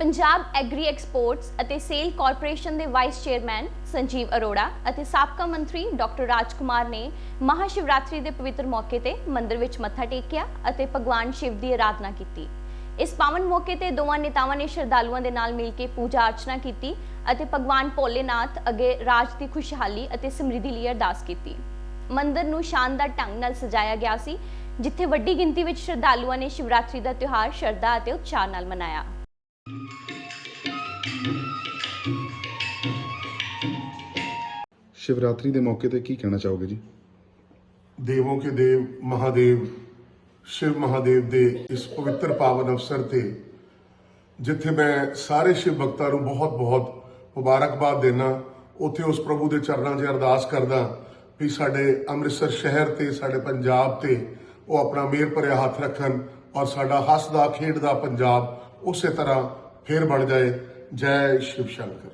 Punjab agri exports ਅਤੇ sale corporation ਦੇ vice chairman Sanjeev Arora ਅਤੇ ਸਾਬਕਾ ਮੰਤਰੀ ਡਾਕਟਰ ਰਾਜਕੁਮਾਰ ਨੇ ਮਹਾਸ਼ਿਵਰਾਤਰੀ ਦੇ ਪਵਿੱਤਰ ਮੌਕੇ ਤੇ ਮੰਦਿਰ ਵਿੱਚ ਮੱਥਾ ਟੇਕਿਆ ਅਤੇ ਭਗਵਾਨ ਸ਼ਿਵ ਦੀ ਆਰਾਧਨਾ ਕੀਤੀ। ਇਸ ਪਾਵਨ ਮੌਕੇ ਤੇ ਦੋਵਾਂ ਨੇਤਾਵਾਂ ਨੇ ਸ਼ਰਧਾਲੂਆਂ ਦੇ ਨਾਲ ਮਿਲ ਕੇ ਪੂਜਾ ਅਰਚਨਾ ਕੀਤੀ ਅਤੇ ਭਗਵਾਨ ਭੋਲੇਨਾਥ, ਅੱਗੇ ਰਾਜ ਦੀ ਖੁਸ਼ਹਾਲੀ ਅਤੇ ਸਮਰਿੱਧੀ ਲਈ ਅਰਦਾਸ ਕੀਤੀ। ਮੰਦਿਰ ਨੂੰ ਸ਼ਾਨਦਾਰ ਢੰਗ ਨਾਲ ਸਜਾਇਆ ਗਿਆ ਸੀ, ਜਿੱਥੇ ਵੱਡੀ ਗਿਣਤੀ ਵਿੱਚ ਸ਼ਰਧਾਲੂਆਂ ਨੇ ਸ਼ਿਵਰਾਤਰੀ ਦਾ ਤਿਉਹਾਰ ਸ਼ਰਧਾ ਅਤੇ ਉਤਸ਼ਾਹ ਨਾਲ ਮਨਾਇਆ। ਸ਼ਿਵਰਾਤਰੀ ਦੇ ਮੌਕੇ ਤੇ ਕੀ ਕਹਿਣਾ ਚਾਹੋਗੇ ਜੀ? ਦੇਵੋਂ ਕੇ ਦੇਵ, ਮਹਾਦੇਵ, ਸ਼ਿਵ ਮਹਾਦੇਵ ਦੇ ਇਸ ਪਵਿੱਤਰ ਪਾਵਨ ਅਵਸਰ ਤੇ ਜਿੱਥੇ ਮੈਂ ਸਾਰੇ ਸ਼ਿਵ ਭਗਤਾਂ ਨੂੰ ਬਹੁਤ-ਬਹੁਤ ਮੁਬਾਰਕਬਾਦ ਦੇਣਾ ਉੱਥੇ ਉਸ ਪ੍ਰਭੂ ਦੇ ਚਰਨਾਂ 'ਚ ਅਰਦਾਸ ਕਰਦਾ ਵੀ ਸਾਡੇ ਅੰਮ੍ਰਿਤਸਰ ਸ਼ਹਿਰ ਤੇ, ਸਾਡੇ ਪੰਜਾਬ ਤੇ ਉਹ ਆਪਣਾ ਮਿਹਰ ਭਰਿਆ ਹੱਥ ਰੱਖਣ ਔਰ ਸਾਡਾ ਹੱਸਦਾ ਖੇਡਦਾ ਪੰਜਾਬ ਉਸੇ ਤਰ੍ਹਾਂ ਫੇਰ ਬਣ ਜਾਏ। ਜੈ ਸ਼ਿਵ ਸ਼ੰਕਰ